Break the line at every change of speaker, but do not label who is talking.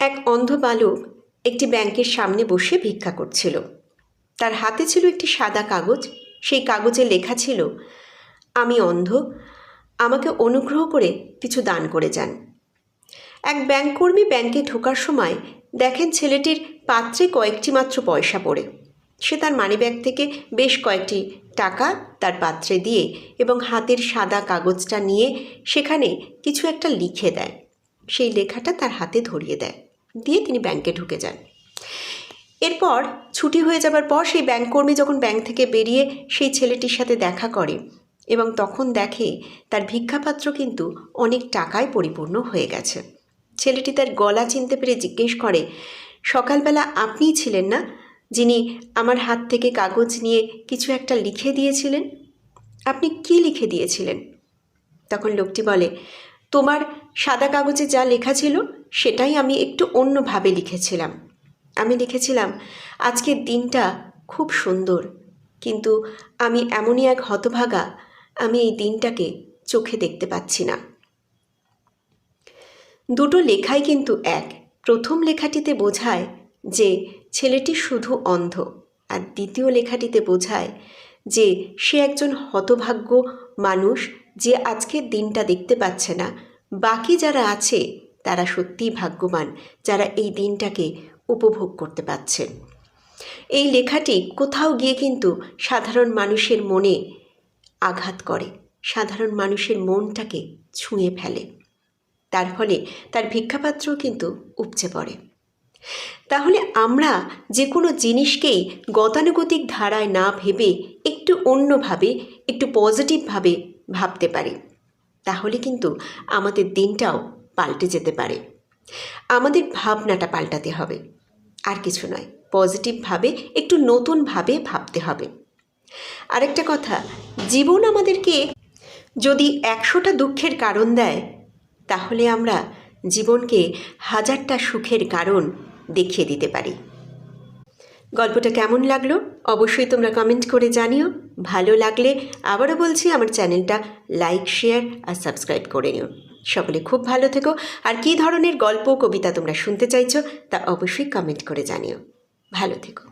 এক অন্ধ বালক একটি ব্যাংকের সামনে বসে ভিক্ষা করছিল। তার হাতে ছিল একটি সাদা কাগজ। সেই কাগজে লেখা ছিল, আমি অন্ধ, আমাকে অনুগ্রহ করে কিছু দান করে যান। এক ব্যাংক কর্মী ব্যাংকে ঢোকার সময় দেখেন ছেলেটির পাত্রে কয়েকটি মাত্র পয়সা পড়ে। সে তার মানিব্যাগ থেকে বেশ কয়েকটি টাকা তার পাত্রে দিয়ে এবং হাতের সাদা কাগজটা নিয়ে সেখানে কিছু একটা লিখে দেয়। সেই লেখাটা তার হাতে ধরিয়ে দেয়। দিয়ে তিনি ব্যাংকে ঢুকে যান। এরপর ছুটি হয়ে যাবার পর সেই ব্যাংক কর্মী যখন ব্যাংক থেকে বেরিয়ে সেই ছেলেটির সাথে দেখা করে এবং তখন দেখে তার ভিক্ষাপাত্র কিন্তু অনেক টাকায় পরিপূর্ণ হয়ে গেছে। ছেলেটি তার গলা চিনতে পেরে জিজ্ঞেস করে, সকালবেলা আপনিই ছিলেন না যিনি আমার হাত থেকে কাগজ নিয়ে কিছু একটা লিখে দিয়েছিলেন? আপনি কি লিখে দিয়েছিলেন? তখন লোকটি বলে, তোমার সাদা কাগজে যা লেখা ছিল, সেটাই আমি একটু অন্যভাবে লিখেছিলাম। আমি লিখেছিলাম, আজকের দিনটা খুব সুন্দর, কিন্তু আমি এমনই এক হতভাগা, আমি এই দিনটাকে চোখে দেখতে পাচ্ছি না। দুটো লেখাই কিন্তু এক। প্রথম লেখাটিতে বোঝায় যে ছেলেটি শুধু অন্ধ, আর দ্বিতীয় লেখাটিতে বোঝায় যে সে একজন হতভাগ্য মানুষ যে আজকের দিনটা দেখতে পাচ্ছে না বাকি যারা আছে, তারা সত্যিই ভাগ্যবান, যারা এই দিনটাকে উপভোগ করতে পারছেন এই লেখাটি কোথাও গিয়ে কিন্তু সাধারণ মানুষের মনে আঘাত করে, সাধারণ মানুষের মনটাকে ছুঁয়ে ফেলে। তার ফলে তার ভিক্ষাপাত্রও কিন্তু উপচে পড়ে। তাহলে আমরা যে কোনো জিনিসকেই গতানুগতিক ধারায় না ভেবে একটু অন্যভাবে, একটু পজিটিভভাবে ভাবতে পারি। তাহলে কিন্তু আমাদের দিনটাও পাল্টে যেতে পারে। আমাদের ভাবনাটা পাল্টাতে হবে। আর কিছু নয় পজিটিভভাবে একটু নতুনভাবে ভাবতে হবে। আরেকটা কথা, জীবন আমাদেরকে যদি একশোটা দুঃখের কারণ দেয়, তাহলে আমরা জীবনকে হাজারটা সুখের কারণ দেখিয়ে দিতে পারি। গল্পটা কেমন লাগল? অবশ্যই তোমরা কমেন্ট করে জানিও। ভালো লাগলে আবারও বলছি, আমার চ্যানেলটা লাইক শেয়ার আর সাবস্ক্রাইব করে নিও। সকলে খুব ভালো থেকো। আর কী ধরনের গল্প, কবিতা তোমরা শুনতে চাইছো তা অবশ্যই কমেন্ট করে জানিও। ভালো থেকো।